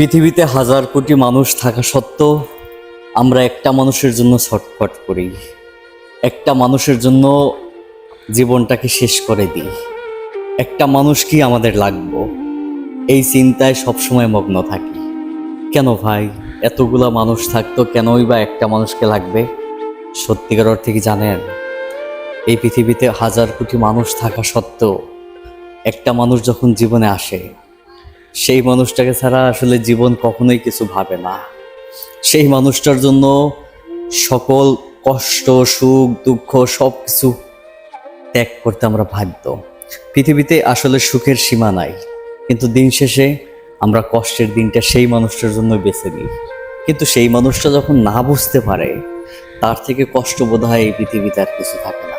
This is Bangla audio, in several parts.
পৃথিবীতে হাজার কোটি মানুষ থাকা সত্ত্বেও আমরা একটা মানুষের জন্য ছটফট করি। একটা মানুষের জন্য জীবনটাকে শেষ করে দিই। একটা মানুষ কি আমাদের লাগবো? এই চিন্তায় সবসময় মগ্ন থাকি। কেন ভাই? এতগুলা মানুষ থাকতো কেনই বা একটা মানুষকে লাগবে? সত্যিকার অর্থে কি জানেন? এই পৃথিবীতে হাজার কোটি মানুষ থাকা সত্ত্বেও একটা মানুষ যখন জীবনে আসে সেই মানুষটাকে ছাড়া আসলে জীবন কখনোই কিছু ভাবে না। সেই মানুষটার জন্য সকল কষ্ট, সুখ, দুঃখ সব কিছু ত্যাগ করতে আমরা বাধ্য। পৃথিবীতে আসলে সুখের সীমা নাই, কিন্তু দিন শেষে আমরা কষ্টের দিনটা সেই মানুষটার জন্য বেছে নিই। কিন্তু সেই মানুষটা যখন না বুঝতে পারে, তার থেকে কষ্ট বোধ হয় এই পৃথিবীতে আর কিছু থাকে না।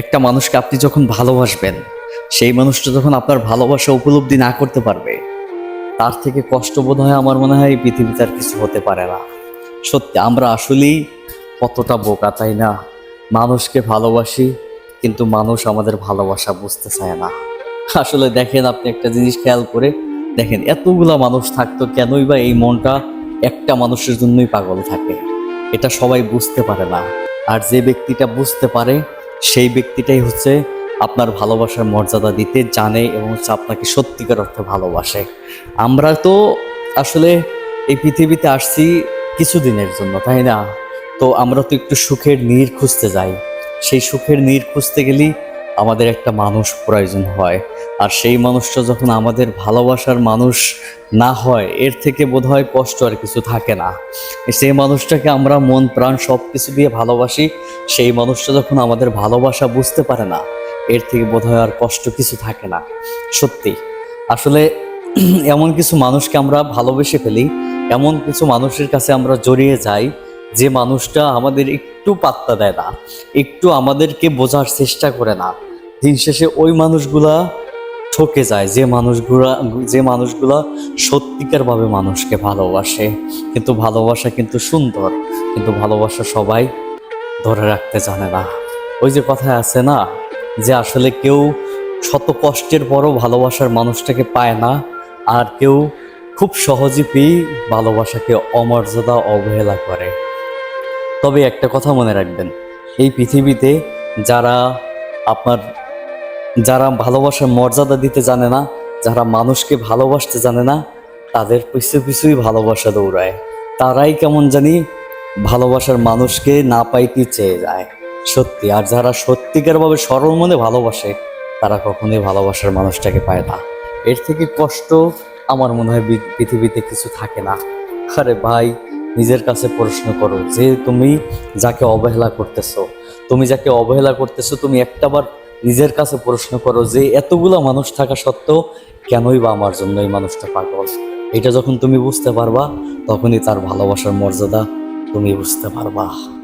একটা মানুষকে আপনি যখন ভালোবাসবেন, সেই মানুষটা যখন আপনার ভালোবাসা উপলব্ধি না করতে পারবে তার থেকে কষ্ট বোধ হয় আমার মনে হয় এই পৃথিবীতে আর কিছু হতে পারে না। সত্যি, আমরা আসলেই কতটা বোকা, তাই না? মানুষকে ভালোবাসি, কিন্তু মানুষ আমাদের ভালোবাসা বুঝতে চায় না। আসলে দেখেন আপনি একটা জিনিস খেয়াল করে, দেখেন এতগুলা মানুষ থাকতো, কেনই বা এই মনটা একটা মানুষের জন্যই পাগল থাকে। এটা সবাই বুঝতে পারে না। আর যে ব্যক্তিটা বুঝতে পারে, সেই ব্যক্তিটাই হচ্ছে আপনার ভালোবাসার মর্যাদা দিতে জানে এবং হচ্ছে আপনাকে সত্যিকার অর্থে ভালোবাসে। আমরা তো আসলে এই পৃথিবীতে আসছি কিছুদিনের জন্য, তাই না? তো আমরা তো একটু সুখের নীর খুঁজতে যাই। সেই সুখের নীর খুঁজতে গেলেই আমাদের একটা মানুষ প্রয়োজন হয়। আর সেই মানুষটা যখন আমাদের ভালোবাসার মানুষ না হয়, এর থেকে বোধহয় কষ্ট আর কিছু থাকে না। সেই মানুষটাকে আমরা মন, প্রাণ সব কিছু দিয়ে ভালোবাসি, সেই মানুষটা যখন আমাদের ভালোবাসা বুঝতে পারে না এর থেকে বোধহয় আর কষ্ট কিছু থাকে না, সত্যি। আসলে এমন কিছু মানুষকে আমরা ভালোবেসে ফেলি, এমন কিছু মানুষের কাছে আমরা জড়িয়ে যাই যে মানুষটা আমাদের একটু পাত্তা দেয় না, একটু আমাদেরকে বোঝার চেষ্টা করে না। দিন শেষে ওই মানুষগুলা ঠকে যায়, যে মানুষগুলা যে মানুষগুলা সত্যিকারভাবে মানুষকে ভালোবাসে। কিন্তু ভালোবাসা কিন্তু সুন্দর, কিন্তু ভালোবাসা সবাই ধরে রাখতে জানে না। ওই যে কথায় আছে না যে আসলে কেউ শত কষ্টের পরও ভালোবাসার মানুষটাকে পায় না, আর কেউ খুব সহজে পেয়ে ভালোবাসাকে অমর্যাদা অবহেলা করে। তবে একটা কথা মনে রাখবেন, এই পৃথিবীতে যারা আপনার, যারা ভালোবাসার মর্যাদা দিতে জানে না, যারা মানুষকে ভালোবাসতে জানে না, তাদের পিছু পিছুই ভালোবাসা দৌড়ায়। তারাই কেমন জানি ভালোবাসার মানুষকে না পাইতে চেয়ে যায়। সত্যি, আর যারা সত্যিকারভাবে সরল মনে ভালোবাসে, তারা কখনোই ভালোবাসার মানুষটাকে পায় না। এর থেকে কষ্ট আমার মনে হয় পৃথিবীতে কিছু থাকে না। আরে ভাই, নিজের কাছে প্রশ্ন করো, যে তুমি যাকে অবহেলা করতেছো, তুমি যাকে অবহেলা করতেছো, তুমি একটাবার নিজের কাছে প্রশ্ন করো যে এতগুলো মানুষ থাকা সত্ত্বেও কেনই বা আমার জন্য এই মানুষটা পাগল? এটা যখন তুমি বুঝতে পারবা, তখনই তার ভালোবাসার মর্যাদা তুমি বুঝতে পারবা।